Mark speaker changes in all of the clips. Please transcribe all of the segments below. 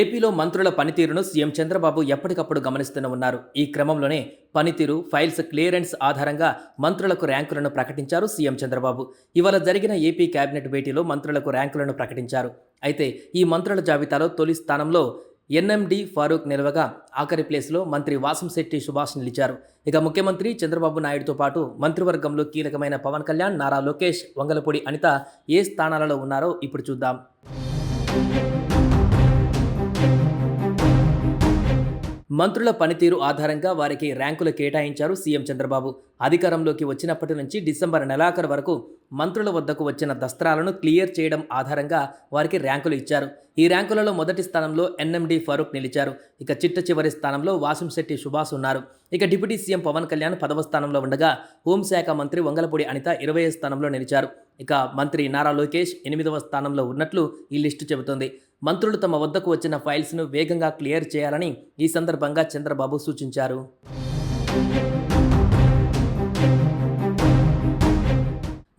Speaker 1: ఏపీలో మంత్రుల పనితీరును సీఎం చంద్రబాబు ఎప్పటికప్పుడు గమనిస్తూనే ఉన్నారు. ఈ క్రమంలోనే పనితీరు ఫైల్స్ క్లియరెన్స్ ఆధారంగా మంత్రులకు ర్యాంకులను ప్రకటించారు సీఎం చంద్రబాబు. ఇవాళ జరిగిన ఏపీ కేబినెట్ భేటీలో మంత్రులకు ర్యాంకులను ప్రకటించారు. అయితే ఈ మంత్రుల జాబితాలో తొలి స్థానంలో ఎన్ఎండి ఫారూక్ నిలవగా ఆఖరి ప్లేస్లో మంత్రి వాసంశెట్టి సుభాష్ నిలిచారు. ఇక ముఖ్యమంత్రి చంద్రబాబు నాయుడుతో పాటు మంత్రివర్గంలో కీలకమైన పవన్ కళ్యాణ్ నారా లోకేష్ వంగలపూడి అనిత ఏ స్థానాలలో ఉన్నారో ఇప్పుడు చూద్దాం. మంత్రుల పనితీరు ఆధారంగా వారికి ర్యాంకులు కేటాయించారు సీఎం చంద్రబాబు. అధికారంలోకి వచ్చినప్పటి నుంచి డిసెంబర్ నెలాఖరు వరకు మంత్రుల వద్దకు వచ్చిన దస్త్రాలను క్లియర్ చేయడం ఆధారంగా వారికి ర్యాంకులు ఇచ్చారు. ఈ ర్యాంకులలో మొదటి స్థానంలో ఎన్ఎండి ఫరూక్ నిలిచారు. ఇక చిట్ట చివరి స్థానంలో వాసంశెట్టి సుభాష్ ఉన్నారు. ఇక డిప్యూటీ సీఎం పవన్ కళ్యాణ్ పదవ స్థానంలో ఉండగా హోంశాఖ మంత్రి వంగలపూడి అనిత ఇరవై స్థానంలో నిలిచారు. ఇక మంత్రి నారా లోకేష్ ఎనిమిదవ స్థానంలో ఉన్నట్లు ఈ లిస్టు చెబుతోంది. మంత్రులు తమ వద్దకు వచ్చిన ఫైల్స్ను వేగంగా క్లియర్ చేయాలని ఈ సందర్భంగా చంద్రబాబు సూచించారు.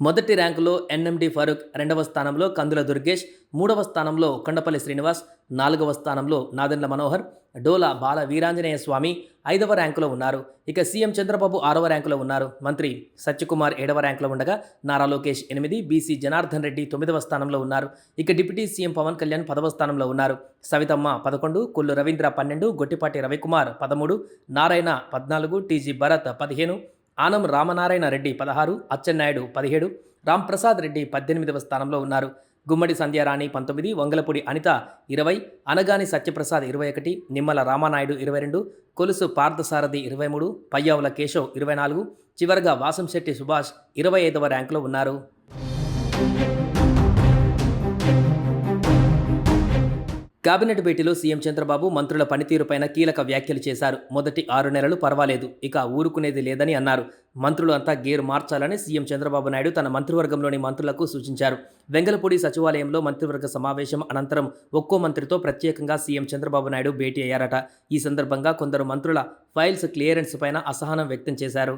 Speaker 1: మొదటి ర్యాంకులో ఎన్ఎండి ఫారూక్ రెండవ స్థానంలో కందుల దుర్గేష్ మూడవ స్థానంలో కొండపల్లి శ్రీనివాస్ నాలుగవ స్థానంలో నాదెండ్ల మనోహర్ డోలా బాల వీరాంజనేయ స్వామి ఐదవ ర్యాంకులో ఉన్నారు. ఇక సీఎం చంద్రబాబు ఆరవ ర్యాంకులో ఉన్నారు. మంత్రి సత్యకుమార్ ఏడవ ర్యాంకులో ఉండగా నారా లోకేష్ ఎనిమిది బీసీ జనార్దన్ రెడ్డి తొమ్మిదవ స్థానంలో ఉన్నారు. ఇక డిప్యూటీ సీఎం పవన్ కళ్యాణ్ పదవ స్థానంలో ఉన్నారు. సవితమ్మ పదకొండు కొల్లు రవీంద్ర పన్నెండు గొట్టిపాటి రవికుమార్ పదమూడు నారాయణ పద్నాలుగు టీజీ భరత్ పదిహేను ఆనం రామనారాయణ రెడ్డి పదహారు అచ్చెన్నాయుడు పదిహేడు రాంప్రసాద్ రెడ్డి పద్దెనిమిదవ స్థానంలో ఉన్నారు. గుమ్మడి సంధ్యారాణి పంతొమ్మిది వంగలపూడి అనిత ఇరవై అనగాని సత్యప్రసాద్ ఇరవై ఒకటి నిమ్మల రామానాయుడు ఇరవై రెండు కొలుసు పార్థసారథి ఇరవై మూడు పయ్యావుల కేశవ్ ఇరవై నాలుగు చివరగా వాసంశెట్టి సుభాష్ ఇరవై ఐదవ ర్యాంకులో ఉన్నారు. కేబినెట్ భేటీలో సీఎం చంద్రబాబు మంత్రుల పనితీరుపైన కీలక వ్యాఖ్యలు చేశారు. మొదటి ఆరు నెలలు పర్వాలేదు. ఇక ఊరుకునేది లేదని అన్నారు. మంత్రులు అంతా గేరు మార్చాలని సీఎం చంద్రబాబు నాయుడు తన మంత్రివర్గంలోని మంత్రులకు సూచించారు. వెంగళపూడి సచివాలయంలో మంత్రివర్గ సమావేశం అనంతరం ఒక్కో మంత్రితో ప్రత్యేకంగా సీఎం చంద్రబాబు నాయుడు భేటీ అయ్యారట. ఈ సందర్భంగా కొందరు మంత్రుల ఫైల్స్ క్లియరెన్స్ పైన అసహనం వ్యక్తం చేశారు.